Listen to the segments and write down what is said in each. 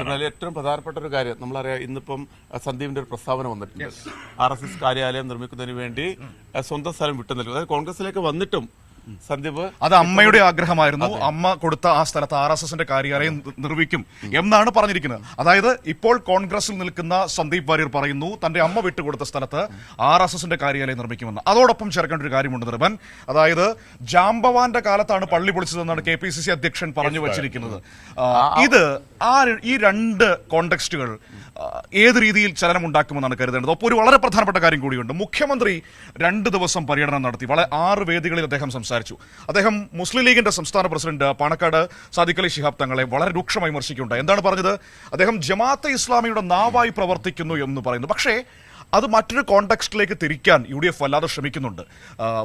എന്നാൽ ഏറ്റവും പ്രധാനപ്പെട്ട ഒരു കാര്യം നമ്മളറിയാം ഇന്നിപ്പം സന്ദീപിന്റെ ഒരു പ്രസ്താവന വന്നിട്ടുണ്ട്. ആർ എസ് എസ് കാര്യാലയം നിർമ്മിക്കുന്നതിന് വേണ്ടി സ്വന്തം സ്ഥലം വിട്ടു നൽകും. അതായത് കോൺഗ്രസിലേക്ക് വന്നിട്ടും സന്ദീപ് അത് അമ്മയുടെ ആഗ്രഹമായിരുന്നു. അമ്മ കൊടുത്ത ആ സ്ഥലത്ത് ആർ എസ് എസിന്റെ കാര്യാലയം നിർവഹിക്കും നിർമ്മിക്കും എന്നാണ് പറഞ്ഞിരിക്കുന്നത്. അതായത് ഇപ്പോൾ കോൺഗ്രസിൽ നിൽക്കുന്ന സന്ദീപ് വാര്യർ പറയുന്നു തന്റെ അമ്മ വിട്ടുകൊടുത്ത സ്ഥലത്ത് ആർ എസ് എസിന്റെ കാര്യാലയം നിർമ്മിക്കുമെന്ന്. അതോടൊപ്പം ചേർക്കേണ്ട ഒരു കാര്യമുണ്ട് നിർബൻ അതായത് ജാംബവാന്റെ കാലത്താണ് പള്ളി പൊളിച്ചതെന്നാണ് കെ പി സി സി അധ്യക്ഷൻ പറഞ്ഞു വച്ചിരിക്കുന്നത്. ഇത് ആ ഈ രണ്ട് കോണ്ടക്സ്റ്റുകൾ ഏത് രീതിയിൽ ചലനം ഉണ്ടാക്കുമെന്നാണ് കരുതേണ്ടത്? അപ്പോൾ ഒരു വളരെ പ്രധാനപ്പെട്ട കാര്യം കൂടിയുണ്ട്. മുഖ്യമന്ത്രി രണ്ട് ദിവസം പര്യടനം നടത്തി. വളരെ ആറ് വേദികളിൽ അദ്ദേഹം സംസാരിച്ചു. അദ്ദേഹം മുസ്ലിം ലീഗിന്റെ സംസ്ഥാന പ്രസിഡന്റ് പാണക്കാട് സാദിഖ് അലി ശിഹാബ് തങ്ങളെ വളരെ രൂക്ഷമായി വിമർശിക്കുന്നുണ്ട് എന്താണ് പറഞ്ഞത്? അദ്ദേഹം ജമാഅത്തെ ഇസ്ലാമിയുടെ നാവായി പ്രവർത്തിക്കുന്നു എന്ന് പറയുന്നു. പക്ഷേ അത് മറ്റൊരു കോണ്ടെക്സ്റ്റിലേക്ക് തിരിക്കാൻ യു ഡി എഫ് വല്ലാതെ ശ്രമിക്കുന്നുണ്ട്.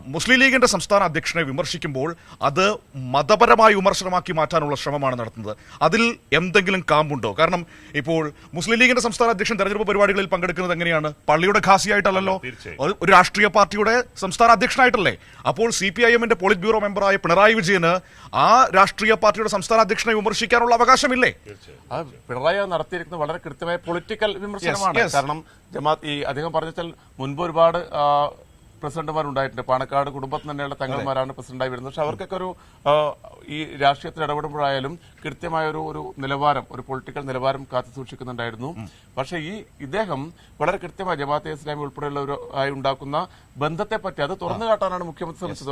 മുസ്ലിം ലീഗിന്റെ സംസ്ഥാന അധ്യക്ഷനെ വിമർശിക്കുമ്പോൾ അത് മതപരമായി വിമർശനമാക്കി മാറ്റാനുള്ള ശ്രമമാണ് നടത്തുന്നത്. അതിൽ എന്തെങ്കിലും കാമ്പുണ്ടോ? കാരണം ഇപ്പോൾ മുസ്ലിം ലീഗിന്റെ സംസ്ഥാന അധ്യക്ഷൻ തെരഞ്ഞെടുപ്പ് പരിപാടികളിൽ പങ്കെടുക്കുന്നത് എങ്ങനെയാണ്? പള്ളിയുടെ ഖാസിയായിട്ടല്ലല്ലോ? ഒരു- രാഷ്ട്രീയ പാർട്ടിയുടെ സംസ്ഥാന അധ്യക്ഷനായിട്ടല്ലേ? അപ്പോൾ സി പി ഐ എമ്മിന്റെ പോളിറ്റ് ബ്യൂറോ മെമ്പറായ പിണറായി വിജയന് ആ രാഷ്ട്രീയ പാർട്ടിയുടെ സംസ്ഥാന അധ്യക്ഷനെ വിമർശിക്കാനുള്ള അവകാശമില്ലേ? ആ പിണറായി നടത്തിയിരിക്കുന്നത് വളരെ കൃത്യമായ പൊളിറ്റിക്കൽ വിമർശനമാണ്. കാരണം ജമാഅത്ത് ഈ അദ്ദേഹം പറഞ്ഞാൽ മുൻപ് ഒരുപാട് ഉണ്ടായിട്ടുണ്ട് പാണക്കാട് കുടുംബത്തിൽ തന്നെയുള്ള തങ്ങന്മാരാണ് പ്രസിഡന്റായി വരുന്നത്. പക്ഷെ അവർക്കൊക്കെ ഒരു ഈ രാഷ്ട്രീയത്തിൽ ഇടപെടുമ്പോഴായാലും കൃത്യമായ ഒരു ഒരു നിലവാരം ഒരു പൊളിറ്റിക്കൽ നിലവാരം കാത്തു സൂക്ഷിക്കുന്നുണ്ടായിരുന്നു. പക്ഷെ ഈ ഇദ്ദേഹം വളരെ കൃത്യമായി ജമാഅത്തെ ഇസ്ലാമി ഉൾപ്പെടെയുള്ള ഒരു ആയി ഉണ്ടാക്കുന്ന ബന്ധത്തെ പറ്റി അത് തുറന്നു കാട്ടാനാണ് മുഖ്യമന്ത്രി ശ്രമിച്ചത്.